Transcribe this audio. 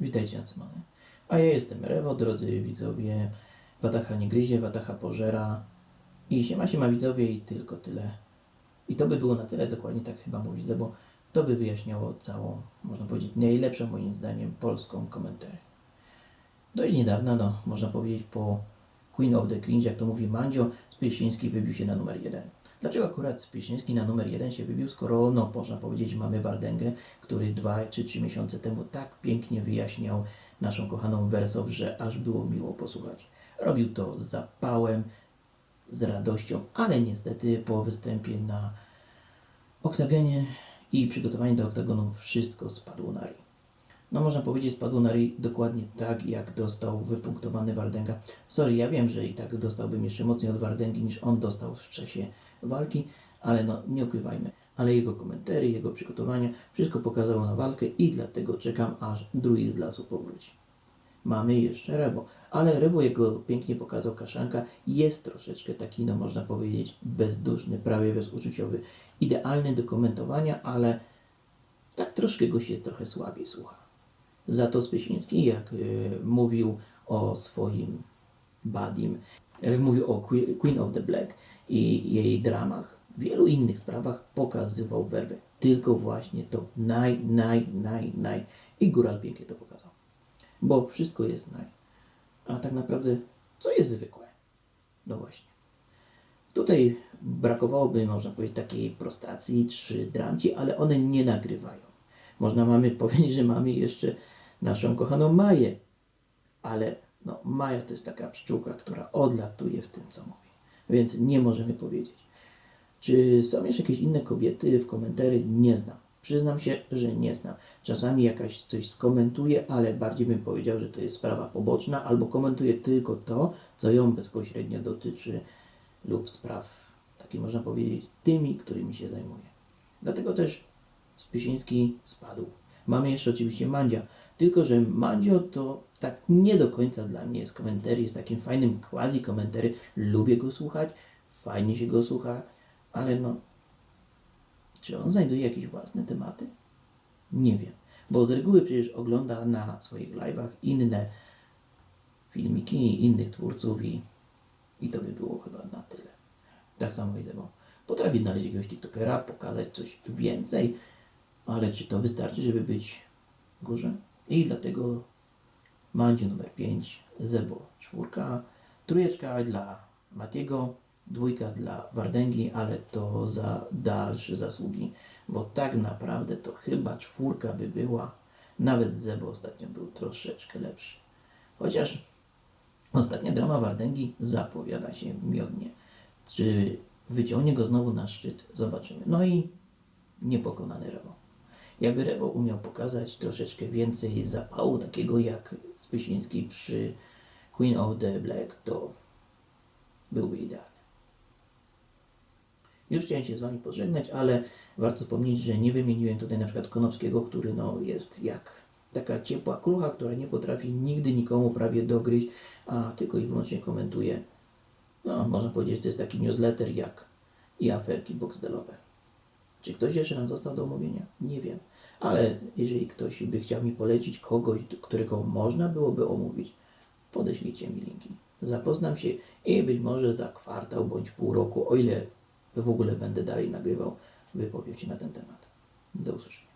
Witajcie na Cymony. A ja jestem Rewo, drodzy widzowie. Watacha nie gryzie, Watacha pożera. I siema, siema widzowie i tylko tyle. I to by było na tyle, dokładnie tak chyba mówi bo to by wyjaśniało całą, można powiedzieć, najlepszą moim zdaniem polską komentarę. Dość niedawno, no, można powiedzieć po Queen of the Cringe, jak to mówi Mandzio, Spysiński wybił się na numer jeden. Dlaczego akurat Spysiński na numer jeden się wybił, skoro, no, można powiedzieć, mamy Wardęgę, który dwa czy trzy miesiące temu tak pięknie wyjaśniał naszą kochaną Wersow, że aż było miło posłuchać. Robił to z zapałem, z radością, ale niestety po występie na oktagenie i przygotowaniu do oktagonu wszystko spadło na ryj. No można powiedzieć, spadło na ryj dokładnie tak, jak dostał wypunktowany Wardęga. Sorry, ja wiem, że i tak dostałbym jeszcze mocniej od Wardęgi niż on dostał w czasie walki, ale no nie ukrywajmy. Ale jego komentary, jego przygotowania, wszystko pokazało na walkę i dlatego czekam, aż druid z lasu powróci. Mamy jeszcze Rebo, ale Rebo, jak go pięknie pokazał Kaszanka, jest troszeczkę taki, no można powiedzieć, bezduszny, prawie bezuczuciowy. Idealny do komentowania, ale tak troszkę go się trochę słabiej słucha. Za to Spysiński, jak y, mówił o swoim Badim, jak mówił o Que- Queen of the Black i jej dramach, w wielu innych sprawach pokazywał werwę. Tylko właśnie to naj, naj, naj, naj. I Góral pięknie to pokazał. Bo wszystko jest naj. A tak naprawdę, co jest zwykłe? No właśnie. Tutaj brakowałoby, można powiedzieć, takiej prostacji czy dramci, ale one nie nagrywają. Można mamy powiedzieć, że mamy jeszcze naszą kochaną Maję, ale no, Maja to jest taka pszczółka, która odlatuje w tym, co mówi. Więc nie możemy powiedzieć. Czy są jeszcze jakieś inne kobiety w komentarzy? Nie znam. Przyznam się, że nie znam. Czasami jakaś coś skomentuje, ale bardziej bym powiedział, że to jest sprawa poboczna, albo komentuje tylko to, co ją bezpośrednio dotyczy lub spraw, takie można powiedzieć, tymi, którymi się zajmuje. Dlatego też Spysiński spadł. Mamy jeszcze oczywiście Mandzia, tylko że Mandzio to tak nie do końca dla mnie jest komentarzy, jest takim fajnym quasi komentarzy. Lubię go słuchać, fajnie się go słucha, ale no, czy on znajduje jakieś własne tematy? Nie wiem, bo z reguły przecież ogląda na swoich live'ach inne filmiki innych twórców i, i to by było chyba na tyle. Tak samo idę, bo potrafi znaleźć jakiegoś TikTokera, pokazać coś więcej, ale czy to wystarczy, żeby być w górze? I dlatego Mandzie numer 5, Zebo czwórka, trójeczka dla Matiego, dwójka dla Wardęgi, ale to za dalsze zasługi, bo tak naprawdę to chyba czwórka by była, nawet Zebo ostatnio był troszeczkę lepszy. Chociaż ostatnia drama Wardęgi zapowiada się miodnie. Czy wyciągnie go znowu na szczyt? Zobaczymy. No i niepokonany Rewo. Jakby Rewo umiał pokazać troszeczkę więcej zapału, takiego jak Spysiński przy Queen of the Black, to byłby idealny. Już chciałem się z Wami pożegnać, ale warto wspomnieć, że nie wymieniłem tutaj na przykład Konopskiego, który no, jest jak taka ciepła krucha, która nie potrafi nigdy nikomu prawie dogryźć, a tylko i wyłącznie komentuje. No, można powiedzieć, że to jest taki newsletter jak i aferki boxdelowe. Czy ktoś jeszcze nam został do omówienia? Nie wiem. Ale jeżeli ktoś by chciał mi polecić kogoś, którego można byłoby omówić, podeślijcie mi linki. Zapoznam się i być może za kwartał bądź pół roku, o ile w ogóle będę dalej nagrywał, wypowiem się na ten temat. Do usłyszenia.